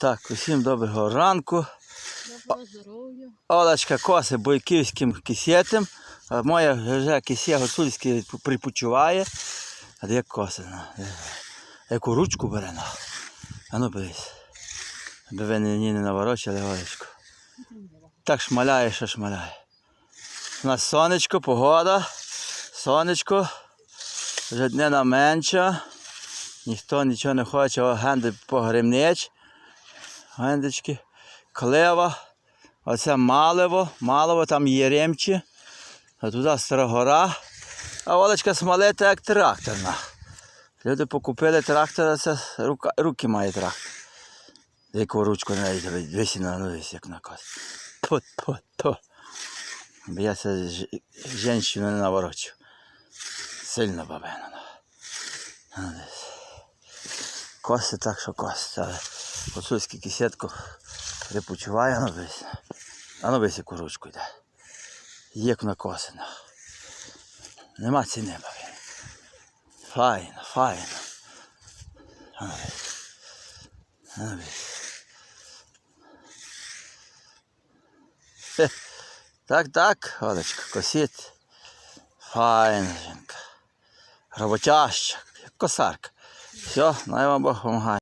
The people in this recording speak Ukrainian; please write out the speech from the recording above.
Так, усім доброго ранку. Доброго здоров'я. Олечка коси бойківським кисетем, а моя вже кисє гуцульське припочуває. А де коси? ну. Яку ручку бере на. А ну берись. Аби ви ні не наворочили Олечку. Так шмаляє, що шмаляє. У нас сонечко, погода, сонечко, вже днина менша. Ніхто нічого не хоче, о, генди погремнич. Гендички, клева. Оце Малево, Малево, там Єремчі, а туди Старогора. А Олечка смалета як тракторна. Люди покупили трактора, це рука, руки має трактор. Яку ручку навіть висіна, ну десь як наказ. Пу. Бо я це жінщину не наворочу. Сильно бабина. Ну. Коси так, що коси. Але гуцульський кисетку припочуває, а ну весь. А ну весь яку ручку йде. Як на косина. Нема ціни, бабі. Файно, файно. Так, так, Олечка, косить. Файна жінка. Роботяща, як косарка. Все, най вам Бог допомагає.